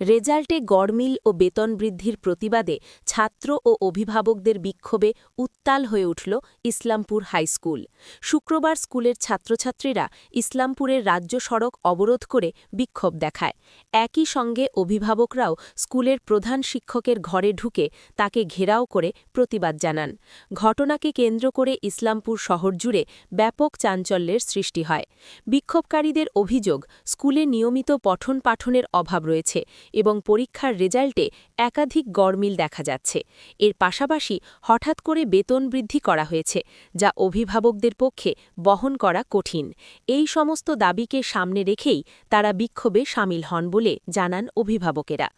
রেজাল্টে গড়মিল ও বেতন বৃদ্ধির প্রতিবাদে ছাত্র ও অভিভাবকদের বিক্ষোভে উত্তাল হয়ে উঠল ইসলামপুর হাইস্কুল শুক্রবার স্কুলের ছাত্রছাত্রীরা ইসলামপুরের রাজ্য সড়ক অবরোধ করে বিক্ষোভ দেখায়। একই সঙ্গে অভিভাবকরাও স্কুলের প্রধান শিক্ষকের ঘরে ঢুকে তাকে ঘেরাও করে প্রতিবাদ জানান। ঘটনাকে কেন্দ্র করে ইসলামপুর শহর জুড়ে ব্যাপক চাঞ্চল্যের সৃষ্টি হয়। বিক্ষোভকারীদের অভিযোগ, স্কুলে নিয়মিত পঠন পাঠনের অভাব রয়েছে। এবং পরীক্ষার রেজাল্টে একাধিক গড়মিল দেখা যাচ্ছে। এর পাশাপাশি হঠাৎ করে বেতন বৃদ্ধি করা হয়েছে, যা অভিভাবকদের পক্ষে বহন করা কঠিন। এই সমস্ত দাবিকে সামনে রেখেই তারা বিক্ষোভে সামিল হন বলে জানান অভিভাবকেরা।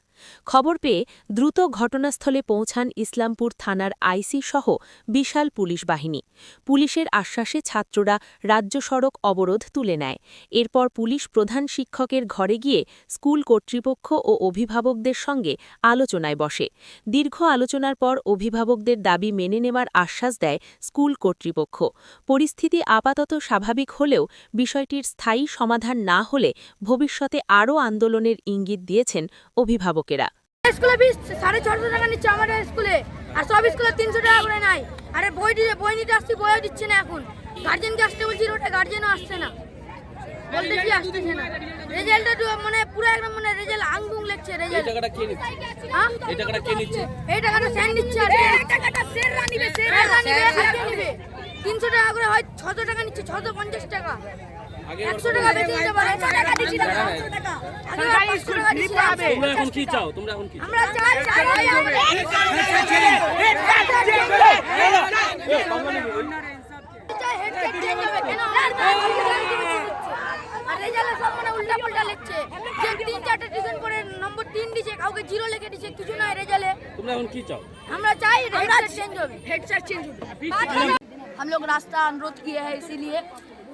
খবর পেয়ে দ্রুত ঘটনাস্থলে পৌঁছান ইসলামপুর থানার আইসি সহ বিশাল পুলিশ বাহিনী। পুলিশের আশ্বাসে ছাত্ররা রাজ্য সড়ক অবরোধ তুলে নেয়। এরপর পুলিশ প্রধান শিক্ষকের ঘরে গিয়ে স্কুল কর্তৃপক্ষ ও অভিভাবকদের সঙ্গে আলোচনায় বসে। দীর্ঘ আলোচনার পর অভিভাবকদের দাবি মেনে নেওয়ার আশ্বাস দেয় স্কুল কর্তৃপক্ষ। পরিস্থিতি আপাতত স্বাভাবিক হলেও বিষয়টির স্থায়ী সমাধান না হলে ভবিষ্যতে আরও আন্দোলনের ইঙ্গিত দিয়েছেন অভিভাবকেরা স্কুলে বিশ সাড়ে ছশো টাকা নিচ্ছে আমাদের স্কুলে আর সব স্কুলে তিনশো টাকা করে নাই আরে বই বই নিতে আসছি বইও দিচ্ছে না এখন। গার্জেনকে আসতে বলছি ওটা গার্জেনও আসছে না। বলতেছি আসতেছে না। রেজাল্টটা মানে পুরো একদম মানে রেজাল্ট আংবুং লেগছে রেজাল্ট টাকাটা কে নিচ্ছে? হ্যাঁ? এই টাকাটা কে নিচ্ছে? এই টাকাটা স্যান নিচ্ছে আর এই টাকাটা স্যাররা নিবে স্যাররা নিবে আর নিবে? তিনশো টাকা করে হয় ছশো টাকা নিচ্ছে ছশো পঞ্চাশ টাকা। একশো টাকা বেশি নিতে পারে টাকা দিচ্ছি না পাঁচশো টাকা আগে পাঁচশো টাকা দিচ্ছি না। তোমরা এখন কি চাও তোমরা এখন কি চাও? আমরা চাই চাই আমরা চাই হেডসেট চেঞ্জ হবে কেন আর রেজাল্টে সব মানে উল্টা পাল্টা লিখছে যে তিন চারটে টিউশন করে নম্বর তিন দিছে কাউকে জিরো লিখে দিছে কিছু নাই রেজাল্টে তোমরা এখন কি চাও আমরা চাই हेडसेट चेंज हो हेडसेट चेंज हो हम लोग रास्ता अनुरोध किए हैं इसीलिए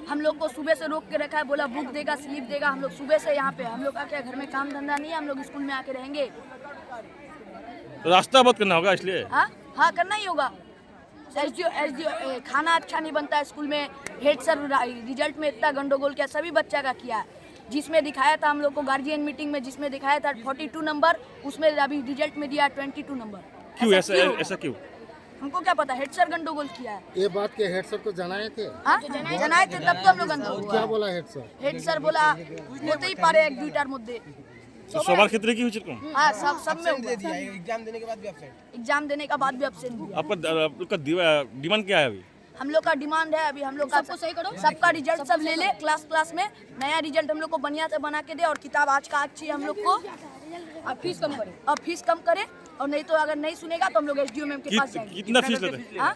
हम लोग को सुबह से रोक के रखा है बोला बुक देगा स्लिप देगा हम लोग सुबह से यहाँ पे हम लोग का क्या घर में काम धंधा नहीं है हम लोग स्कूल में आके रहेंगे। रास्ता बंद करना होगा इसलिए? हाँ? हाँ करना ही होगा। एस डी एस डी खाना अच्छा नहीं बनता है स्कूल में। हेड सर रिज़ल्ट में इतना गंडोगोल किया सभी बच्चा का किया। है जिसमें दिखाया था हम लोग को गार्जियन मीटिंग में जिसमें दिखाया था 42 नंबर उसमें अभी रिज़ल्ट में दिया 22 नंबर क्यों ऐसा ऐसा क्यों? ऐसा क्यों हमको क्या पता हेड सर गंडोगोल किया है ये बात के हेड सर को जनाए थे हाँ? जनाए थे तब तो हम लोग अंदर क्या हुआ बोला हेड सर হেড স্যার বলা হতেই পারে এক দুইটার মধ্যে तो सवाल क्षेत्र की हुई चिरकुम हाँ सब सब में हुआ एग्जाम देने के बाद भी absent दिया आपका आप लोग का दीवा- डिमांड क्या है अभी हम लोग का डिमांड है अभी हम लोग का सबको सही करो सबका रिजल्ट सब ले ले क्लास क्लास में नया रिजल्ट हम लोग को बढ़िया से बना के दे और किताब आज का आज चाहिए हम लोग को अब फ़ीस कम करें। अब फ़ीस कम करें और नहीं तो अगर नहीं सुनेगा तो हम लोग एस डी ओ मैम के पास जाएँगे। कितना फ़ीस लेते हैं? हाँ?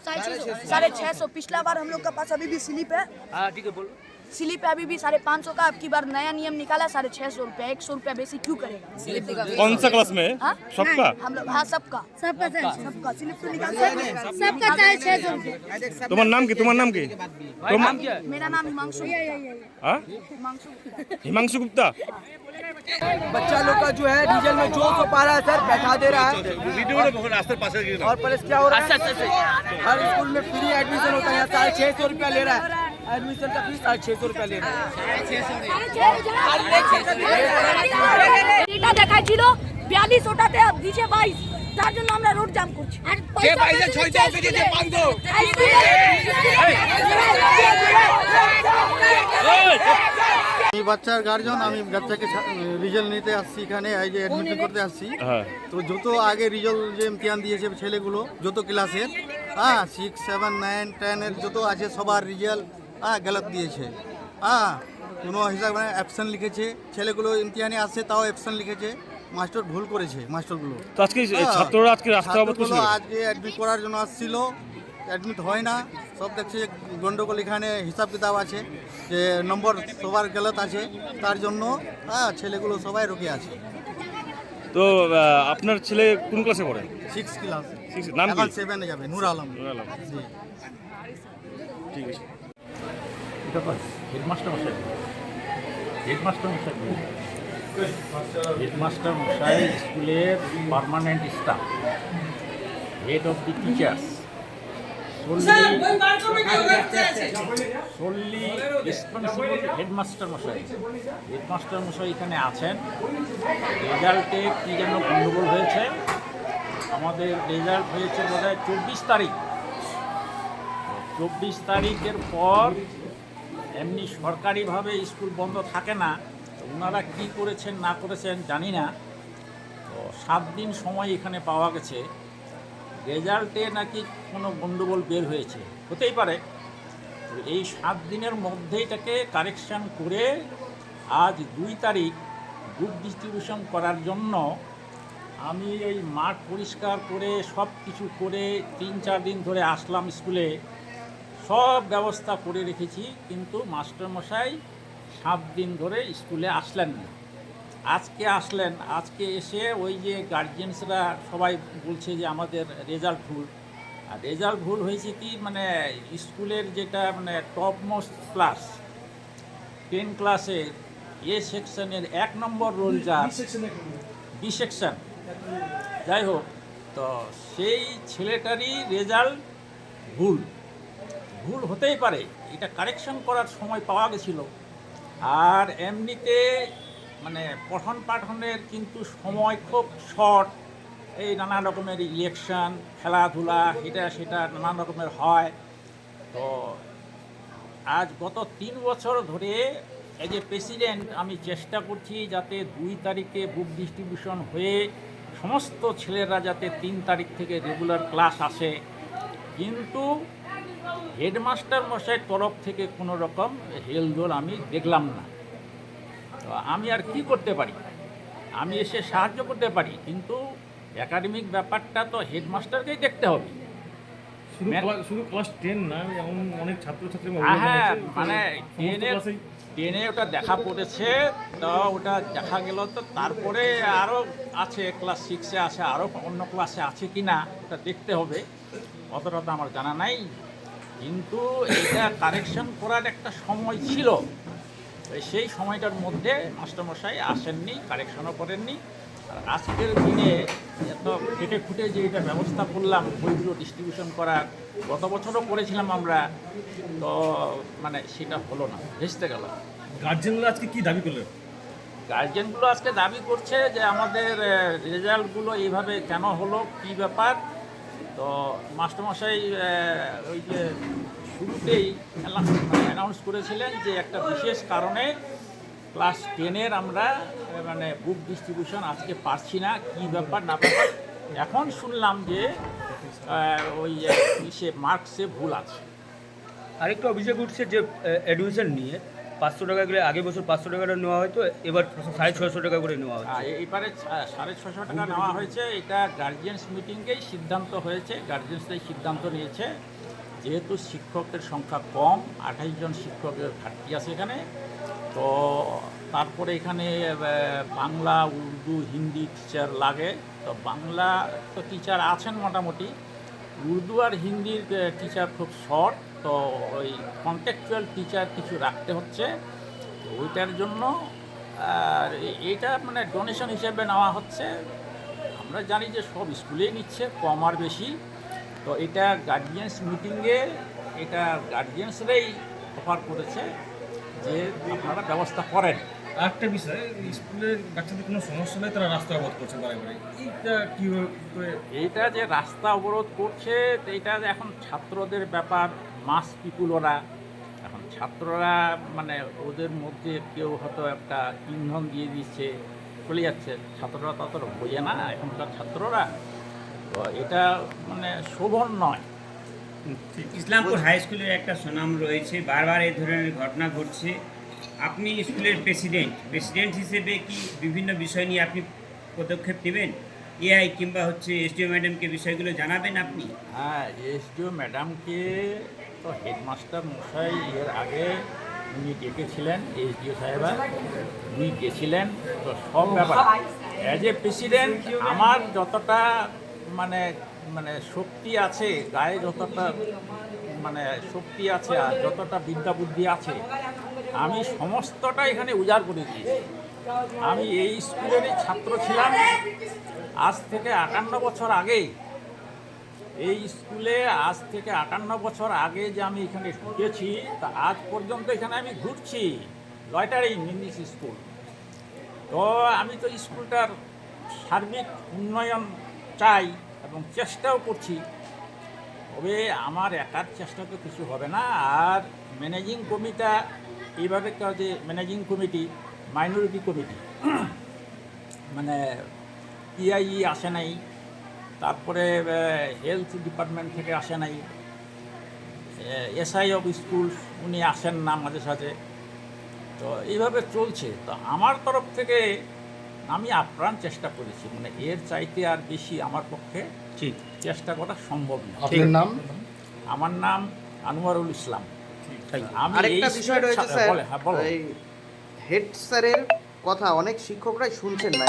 साढ़े छः सौ। पिछला बार हम लोग के पास अभी भी स्लिप है। हाँ ठीक है बोलो। स्लिप अभी भी साढ़े पाँच सौ का आपकी बार नया नियम निकाला साढ़े छह सौ रूपया एक सौ रूपया बेसी क्यों करेगा? कौन सा क्लास में? हाँ? सबका? हम लोग हाँ सबका। सबका सबका। स्लिप तो तुम्हारा नाम की तुम्हारा नाम की? मेरा नाम हिमांशु हाँ? हिमांशु गुप्ता। बच्चा लोग का जो है डीजल में जो हो पा रहा है सर बैठा दे रहा है। और प्लस क्या हो रहा है? अच्छा, अच्छा, अच्छा। हर स्कूल में फ्री एडमिशन होता है साढ़े छह सौ रुपया ले रहा है। एडमिशन का फीस साढ़े छह सौ रुपया ले रहा है এটা দেখাইছিল বিয়াল্লিশ ওটাতে দিছে বাইশ তার জন্য আমরা রোড জাম করছি আর পয়সা আমি বাচ্চার গার্জন আমি বাচ্চাকে রেজাল্ট নিতে আসছি এখানে এই যে অ্যাডমিশন করতে আসছি হ্যাঁ তো যত আগে রেজাল্ট যে ইমতিহান দিয়েছে ছেলেগুলো যত ক্লাসের হ্যাঁ সিক্স সেভেন নাইন টেনের যত আছে সবার রেজাল্ট হ্যাঁ গলত দিয়েছে। হ্যাঁ কোনো হিসাবে অ্যাবসেন্ট লিখেছে ছেলেগুলো ইমতিহানে আসছে তাও অ্যাবসেন্ট লিখেছে। মাস্টার ভুল করেছে মাস্টারগুলো। তো আজকে। ছাত্ররা আজকে রাস্তা অবরোধ করছিল আজকে অ্যাডমিট করার জন্য আসছিল। অ্যাডমিট হয় না। সব দেখছে যে গন্ডগোল এখানে হিসাব কিতাব আছে যে নম্বর সবার গলত আছে। তার জন্য হ্যাঁ ছেলেগুলো সবাই রুকে আছে। তো আপনার ছেলে কোন ক্লাসে পড়ে? সিক্স ক্লাস নাম সেভেনে যাবে নূর আলম। নূর আলম। জি। ঠিক আছে। এটা তো হেডমাস্টার মশাই। হেডমাস্টার মশাই হেডমাস্টার মশাই স্কুলের permanent staff head of the teachers সল্লি responsible headmaster মশাই। হেডমাস্টার মশাই এখানে আছেন। রেজাল্টে কী যেন গণ্ডগোল হয়েছে। আমাদের রেজাল্ট হয়েছে বোধ হয় চব্বিশ তারিখ। চব্বিশ তারিখের পর এমনি সরকারিভাবে স্কুল বন্ধ থাকে না, তো ওনারা কী করেছেন, না করেছেন জানি না। তো সাত দিন সময় এখানে পাওয়া গেছে। রেজাল্টে নাকি কোনো গণ্ডগোল বের হয়েছে। হতেই পারে। এই সাত দিনের মধ্যে এটাকে কারেকশান করে আজ দুই তারিখ বুক ডিস্ট্রিবিউশন করার জন্য আমি এই মাঠ পরিষ্কার করে সব কিছু করে তিন চার দিন ধরে আসলাম স্কুলে। সব ব্যবস্থা করে রেখেছি কিন্তু মাস্টারমশাই সাত দিন ধরে স্কুলে আসলেন না। আজকে আসলেন আজকে এসে ওই যে গার্জিয়ানসরা সবাই বলছে যে আমাদের রেজাল্ট ভুল। আর রেজাল্ট ভুল হয়েছে কি মানে স্কুলের যেটা মানে টপ মোস্ট ক্লাস টেন ক্লাসের এ সেকশনের এক নম্বর রোল যার বি সেকশন যাই হোক তো সেই ছেলেটারই রেজাল্ট ভুল। ভুল হতেই পারে। এটা কারেকশন করার সময় পাওয়া গেছিল। আর এমনিতে মানে পঠন পাঠনের কিন্তু সময় খুব শর্ট এই নানা রকমের ইলেকশন খেলাধুলা, এটা সেটা নানান রকমের হয়। তো আজ গত তিন বছর ধরে এজ এ প্রেসিডেন্ট আমি চেষ্টা করছি যাতে দুই তারিখে বুক ডিস্ট্রিবিউশন হয়ে সমস্ত ছেলেরা যাতে তিন তারিখ থেকে রেগুলার ক্লাস আসে। কিন্তু হেডমাস্টার মশাইয়ের তরফ থেকে কোনো রকম হেলদোল আমি দেখলাম না। তো আমি আর কি করতে পারি? আমি এসে সাহায্য করতে পারি কিন্তু একাডেমিক ব্যাপারটা তো হেডমাস্টারকেই দেখতে হবে। শুধু ক্লাস- টেন না এমন অনেক ছাত্রছাত্রী হ্যাঁ মানে টেনে টেনে ওটা দেখা পড়েছে তো ওটা দেখা গেল তো তারপরে আরও আছে ক্লাস সিক্সে আছে আরও অন্য ক্লাসে আছে কি না ওটা দেখতে হবে। অতটা তো আমার জানা নাই। কিন্তু এটা কারেকশন করার একটা সময় ছিল। সেই সময়টার মধ্যে মাস্টারমশাই আসেননি কারেকশনও করেননি। আর আজকের দিনে এত খেটে খুঁটে যে এটা ব্যবস্থা করলাম বইগুলো ডিস্ট্রিবিউশন করার গত বছরও করেছিলাম আমরা তো মানে সেটা হলো না ভেস্তে গেল। গার্জেনরা আজকে কি দাবি করলেন? গার্জেনগুলো আজকে দাবি করছে যে আমাদের রেজাল্টগুলো এইভাবে কেন হলো কী ব্যাপার? তো মাস্টারমশাই ওই যে শুরুতেই অ্যানাউন্স করেছিলেন যে একটা বিশেষ কারণে ক্লাস টেনের আমরা মানে বুক ডিস্ট্রিবিউশন আজকে পারছি না, কী ব্যাপার না ব্যাপার। এখন শুনলাম যে ওই সে মার্কসে ভুল আছে। আরেকটা অভিযোগ উঠছে যে অ্যাডমিশন নিয়ে। পাঁচশো টাকা করে আগে বছর পাঁচশো টাকা করে নেওয়া হয়তো এবার সাড়ে ছশো টাকা করে নেওয়া হচ্ছে। এবারে সাড়ে ছশো টাকা নেওয়া হয়েছে, এটা গার্জিয়ানস মিটিংয়েই সিদ্ধান্ত হয়েছে গার্জিয়ানসরাই সিদ্ধান্ত নিয়েছে, যেহেতু শিক্ষকের সংখ্যা কম, আঠাইশ জন শিক্ষকের ঘাটতি আছে এখানে, তো তারপরে এখানে বাংলা, উর্দু, হিন্দি টিচার লাগে, তো বাংলা তো টিচার আছেন মোটামুটি, উর্দু আর হিন্দির টিচার খুব শর্ট তো ওই কন্টেকচুয়াল টিচার কিছু রাখতে হচ্ছে। তো ওইটার জন্য আর এটা মানে ডোনেশন হিসেবে নেওয়া হচ্ছে। আমরা জানি যে সব স্কুলেই নিচ্ছে কম আর বেশি। তো এটা গার্জিয়ানস মিটিংয়ে এটা গার্জিয়ানসরাই অফার করেছে যে আপনারা ব্যবস্থা করেন। আরেকটা বিষয় স্কুলের বাচ্চাদের কোনো সমস্যা নেই তারা রাস্তা অবরোধ করছে বারে এইটা কীভাবে এইটা যে রাস্তা অবরোধ করছে এটা এখন ছাত্রদের ব্যাপার। মাস পিপুল ওরা এখন ছাত্ররা মানে ওদের মধ্যে কেউ হয়তো একটা ইন্ধন দিয়ে দিচ্ছে চলে যাচ্ছে। ছাত্ররা তত বোঝে না এখনকার ছাত্ররা। তো এটা মানে শোভন নয়। ইসলামপুর হাই স্কুলের একটা সুনাম রয়েছে বারবার এই ধরনের ঘটনা ঘটছে। আপনি স্কুলের প্রেসিডেন্ট প্রেসিডেন্ট হিসেবে কি বিভিন্ন বিষয় নিয়ে আপনি পদক্ষেপ নেবেন? এআই কিংবা হচ্ছে এসডিও ম্যাডামকে বিষয়গুলো জানাবেন আপনি? হ্যাঁ এসডিও ম্যাডামকে তো হেডমাস্টার মশাই এর আগে উনি ডেকেছিলেন, এসডিও সাহেবা, উনি গেছিলেন। তো সব ব্যাপার। অ্যাজ এ প্রেসিডেন্ট আমার যতটা মানে মানে শক্তি আছে, গায়ে যতটা মানে শক্তি আছে আর যতটা বিদ্যা বুদ্ধি আছে, আমি সমস্তটা এখানে উজাড় করে দিয়েছি। আমি এই স্কুলেরই ছাত্র ছিলাম। আজ থেকে আটান্ন বছর আগেই এই স্কুলে আজ থেকে আটান্ন বছর আগে যে আমি এখানে ঢুকেছি, তা আজ পর্যন্ত এখানে আমি ঘুরছি, লয়টারিং ইংলিশ স্কুল। তো আমি তো স্কুলটার সার্বিক উন্নয়ন চাই এবং চেষ্টাও করছি। তবে আমার একার চেষ্টা তো কিছু হবে না, আর ম্যানেজিং কমিটা এইভাবে যে ম্যানেজিং কমিটি, মাইনরিটি কমিটি মানে পিআইই আসে নাই। তারপরে হেলথ ডিপার্টমেন্ট থেকে আসে নাই। এসআই অফ স্কুল উনি আসেন না মাঝে সাঝে। তো এইভাবে চলছে। তো আমার তরফ থেকে আমি আপ্রাণ চেষ্টা করেছি। মানে এর চাইতে আর বেশি আমার পক্ষে ঠিক। চেষ্টা করা সম্ভব না। আপনার নাম? আমার নাম আনোয়ারুল ইসলাম। আমি আরেকটা বিষয় রয়েছে স্যার বলে, হ্যাঁ বলো এই হেড স্যারের কথা অনেক শিক্ষকরাই শুনছেন না।